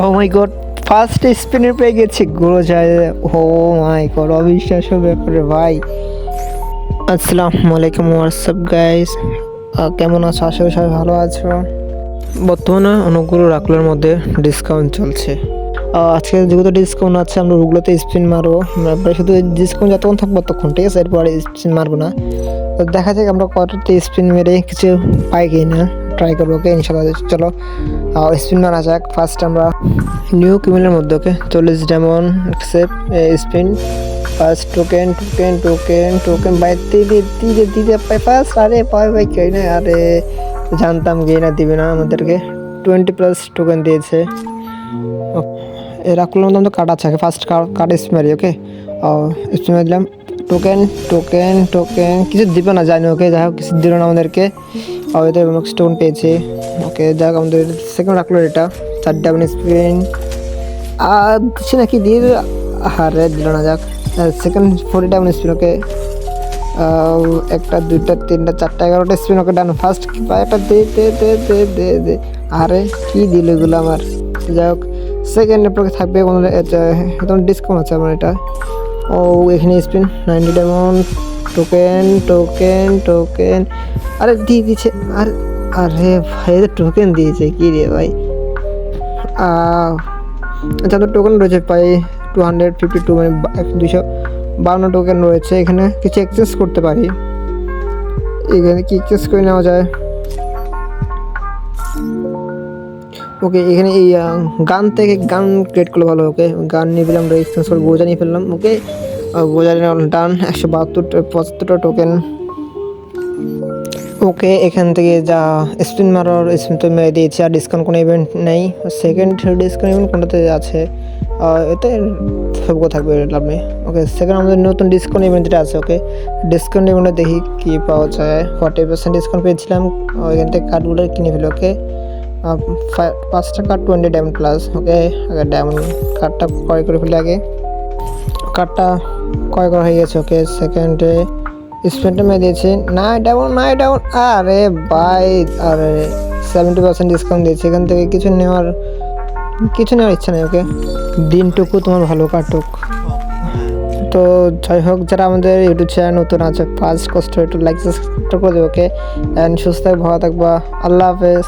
ও মাই god first স্পিনে পেয়ে গেছি। গুলো যায়, ও মাই গড অবিশ্বাস্য ব্যাপারে ভাই। আসসালামু আলাইকুম হোয়াটসঅ্যাপ গাইস কেমন আছো? আশা সবাই ভালো আছো। বর্তমানে অনেকগুলো রাখলার মধ্যে ডিসকাউন্ট চলছে। আজকে যেহেতু ডিসকাউন্ট আছে, আমরা ওগুলোতে স্পিন মারবো। আমরা শুধু ডিসকাউন্ট যতক্ষণ থাকব ততক্ষণ, ঠিক আছে? এরপরে স্পিন মারবো না। তো দেখা যাক আমরা কতটা স্পিন মেরে কিছু পাই কি না ট্রাই করব ওকে ইনশাল্লাহ চলো। স্পিন মারা যাক। ফার্স্ট আমরা নিউ কিমেলের মধ্যে ওকে চল্লিশ যেমন safe spin first token token token token by দিতে দিতে দিতে পাই ফার্স্ট আরে পাই ভাই কে না আরে, জানতাম গিয়ে না দিবে না আমাদেরকে। টোয়েন্টি প্লাস টোকেন দিয়েছে। এরা রাখলাম তো কার্ড আছে ফার্স্ট কার্ড স্পিন মারি ওকে স্পিন দিলাম। টোকেন টোকেন টোকেন কিছু দিবে না, জানি ওকে যাই হোক, কিছু দিল না আমাদেরকে। আর এদের স্টোন পেয়েছে। ওকে যাই হোক আমাদের সেকেন্ড রাখল এটা। চার আপনি স্পিন আর দিচ্ছে নাকি দিয়ে হারে দিল না, যাক। Second forty down spin okay. একটা, দুইটা, তিনটা, চারটা, এগারোটা স্পিন ওকে ডান ফার্স্ট একটা দে দে দে দে দে দে। আরে কি দিল এগুলো আমার? যাই হোক সেকেন্ড পরে থাকবে। একদম ডিসকাউন্ট আছে আমার এটা। ও, এখানে spin ninety diamond token token token আরে দিয়ে দিচ্ছে আর, আরে ভাই টোকেন দিয়েছে, কি রে ভাই? আচ্ছা তো টোকেন রয়েছে প্রায় টু হান্ড্রেড ফিফটি টু মানে দুশো বান্ন টোকেন রয়েছে এখানে। কিছু এক্সচেঞ্জ করতে পারি। এখানে কি এক্সচেঞ্জ করে নেওয়া যায়? ওকে এখানে এই গান থেকে গান ক্রিয়েট করলে ভালো ওকে গান নিয়ে আমরা এক্সচেঞ্জ করে গোজা নিয়ে ফেললাম ওকে ডান একশো বাহাত্তরটা পঁচাত্তরটা টোকেন ওকে, এখান থেকে যা স্পিন মারার স্পিন তো মেরে দিয়েছি, আর ডিসকাউন্ট কোনো ইভেন্ট নেই। সেকেন্ড ডিসকাউন্ট ইভেন্ট কোনটাতে আছে? এতে সবগুলো থাকবে, লাভ নেই। ওকে সেকেন্ড আমাদের নতুন ডিসকাউন্ট ইভেন্ট যেটা আছে, ওকে ডিসকাউন্ট ইভেন্টে দেখি কী পাওয়া যায়। ফর্টি পার্সেন্ট ডিসকাউন্ট পেয়েছিলাম? ওইখান থেকে কার্ডগুলো কিনে ফেলি, ওকে। পাঁচটা card twenty diamond plus okay. আগে ডায়মন্ড কার্ডটা ক্রয় করে ফেলি আগে। কার্ডটা ক্রয় করা হয়ে গেছে? ওকে সেকেন্ডে স্পেন্টে মেয়ে দিয়েছে। না ডাউন না ডাউন আরে বাই আরে সেভেন্টি পার্সেন্ট ডিসকাউন্ট দিয়েছে। এখান থেকে কিছু নেওয়ার কিছু নেওয়ার ইচ্ছা নেই ওকে দিনটুকু তোমার ভালো কাটুক। তো যাই হোক, যারা আমাদের ইউটিউব চ্যানেল নতুন আছে ফার্স্ট কষ্ট একটু লাইক সাবস্ক্রাইব করে দেবে ওকে অ্যান্ড সুস্থ ভালো থাকবা। আল্লাহ হাফেজ।